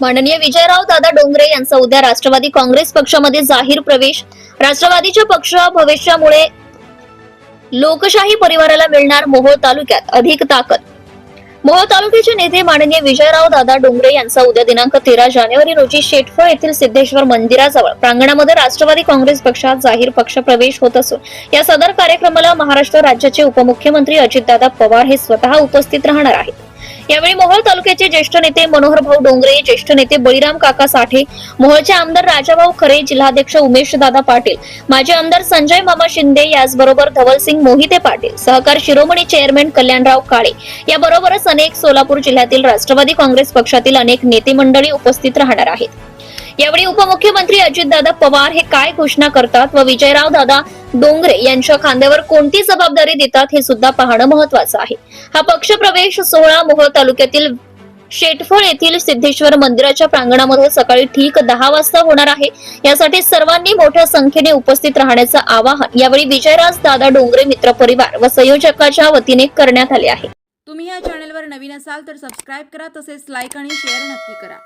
माननीय विजयराव दादा डोंगरे यांचा उद्या राष्ट्रवादी काँग्रेस पक्षामध्ये जाहीर प्रवेश. राष्ट्रवादीच्या पक्ष भविष्यामुळे लोकशाही परिवाराला मिळणार मोहोळ तालुक्यात अधिक ताकद. मोहोळ तालुक्याचे नेते माननीय विजयराव दादा डोंगरे यांचा उद्या दिनांक तेरा जानेवारी रोजी शेटफळ येथील सिद्धेश्वर मंदिराजवळ प्रांगणामध्ये राष्ट्रवादी काँग्रेस पक्षात जाहीर पक्ष प्रवेश होत असून या सदर कार्यक्रमाला महाराष्ट्र राज्याचे उपमुख्यमंत्री अजितदादा पवार हे स्वतः उपस्थित राहणार आहेत. यावेळी मोहोळ तालुक्याचे ज्येष्ठ नेते मनोहर भाऊ डोंगरे ज्येष्ठ नेते बळीराम काका साठे मोहोळचे आमदार राजाभाऊ खरे जिल्हाध्यक्ष उमेश दादा पाटील माजी आमदार संजय मामा शिंदे याचबरोबर धवलसिंग मोहिते पाटील सहकार शिरोमणी चेअरमॅन कल्याणराव काळे. याबरोबरच अनेक सोलापूर जिल्ह्यातील राष्ट्रवादी काँग्रेस पक्षातील अनेक नेते मंडळी उपस्थित राहणार आहेत. यावेळी उपमुख्यमंत्री अजितदादा पवार हे काय घोषणा करतात व विजयराव दादा डोंगरे यांच्या खांद्यावर कोणती जबाबदारी देतात हे सुद्धा पाहणं महत्वाचं आहे. हा पक्षप्रवेश सोहळा मोहोळ तालुक्यातील शेटफळ येथील सिद्धेश्वर मंदिराच्या प्रांगणामध्ये सकाळी ठीक दहा वाजता होणार आहे. यासाठी सर्वांनी मोठ्या संख्येने उपस्थित राहण्याचं आवाहन यावेळी विजयराज दादा डोंगरे मित्र परिवार व संयोजकाच्या वतीने करण्यात आले आहे. तुम्ही या चॅनलवर नवीन असाल तर सबस्क्राईब करा तसेच लाईक आणि शेअर नक्की करा.